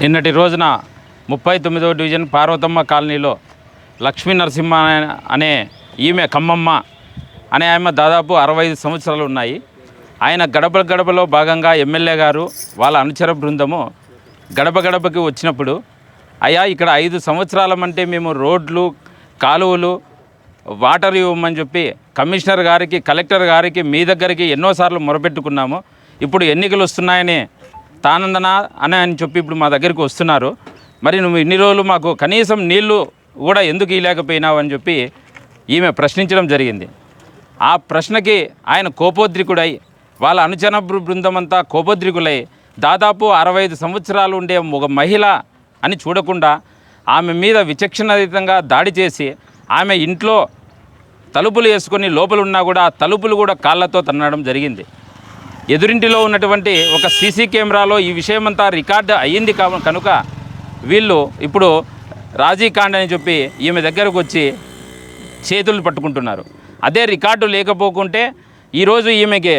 నిన్నటి రోజున ముప్పై తొమ్మిదవ డివిజన్ పార్వతమ్మ కాలనీలో లక్ష్మీ నరసింహ అనే- ఈమె కమ్మమ్మ అనే ఆమె దాదాపు అరవై ఐదు సంవత్సరాలు ఉన్నాయి. ఆయన గడప గడపలో భాగంగా ఎమ్మెల్యే గారు వాళ్ళ అనుచర బృందము గడప గడపకి వచ్చినప్పుడు అయ్యా ఇక్కడ ఐదు సంవత్సరాల అంటే మేము రోడ్లు కాలువలు వాటర్ ఇవ్వమని చెప్పి కమిషనర్ గారికి కలెక్టర్ గారికి మీ దగ్గరికి ఎన్నోసార్లు మొరపెట్టుకున్నాము. ఇప్పుడు ఎన్నికలు వస్తున్నాయని తానందన అని అని చెప్పి ఇప్పుడు మా దగ్గరికి వస్తున్నారు. మరి నువ్వు ఇన్ని రోజులు మాకు కనీసం నీళ్ళు కూడా ఎందుకు ఇవ్వలేకపోయినావు అని చెప్పి ఈమె ప్రశ్నించడం జరిగింది. ఆ ప్రశ్నకి ఆయన కోపోద్రికుడై వాళ్ళ అనుచర బృందమంతా బృందం అంతా కోపోద్రికులై దాదాపు అరవై ఐదు సంవత్సరాలు ఉండే ఒక మహిళ అని చూడకుండా ఆమె మీద విచక్షణరహితంగా దాడి చేసి ఆమె ఇంట్లో తలుపులు వేసుకొని లోపలున్నా కూడా ఆ తలుపులు కూడా కాళ్ళతో తన్నడం జరిగింది. ఎదురింటిలో ఉన్నటువంటి ఒక సీసీ కెమెరాలో ఈ విషయమంతా రికార్డు అయ్యింది కా- కనుక వీళ్ళు ఇప్పుడు రాజీ కాండ్ అని చెప్పి ఈమె దగ్గరకు వచ్చి చేతులు పట్టుకుంటున్నారు. అదే రికార్డు లేకపోకుంటే ఈరోజు ఈమెకి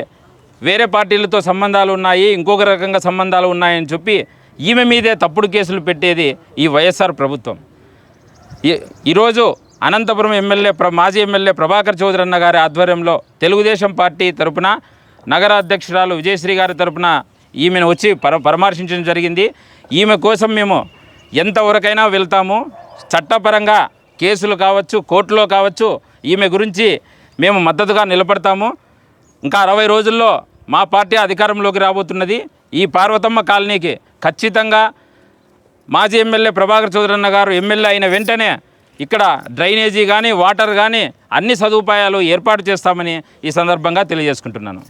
వేరే పార్టీలతో సంబంధాలు ఉన్నాయి ఇంకొక రకంగా సంబంధాలు ఉన్నాయని చెప్పి ఈమె మీదే తప్పుడు కేసులు పెట్టేది ఈ వైఎస్ఆర్ ప్రభుత్వం. ఈ- ఈరోజు అనంతపురం ఎమ్మెల్యే ప్ర మాజీ ఎమ్మెల్యే ప్రభాకర్ చౌదరి అన్న గారి ఆధ్వర్యంలో తెలుగుదేశం పార్టీ తరపున నగర అధ్యక్షురాలు విజయశ్రీ గారి తరపున ఈమెను వచ్చి పర పరామర్శించడం జరిగింది. ఈమె కోసం మేము ఎంతవరకైనా వెళ్తాము. చట్టపరంగా కేసులు కావచ్చు కోర్టులో కావచ్చు ఈమె గురించి మేము మద్దతుగా నిలబడతాము. ఇంకా అరవై రోజుల్లో మా పార్టీ అధికారంలోకి రాబోతున్నది. ఈ పార్వతమ్మ కాలనీకి ఖచ్చితంగా మాజీ ఎమ్మెల్యే ప్రభాకర్ చౌదరన్న గారు ఎమ్మెల్యే అయిన వెంటనే ఇక్కడ డ్రైనేజీ కానీ వాటర్ కానీ అన్ని సదుపాయాలు ఏర్పాటు చేస్తామని ఈ సందర్భంగా తెలియజేసుకుంటున్నాను.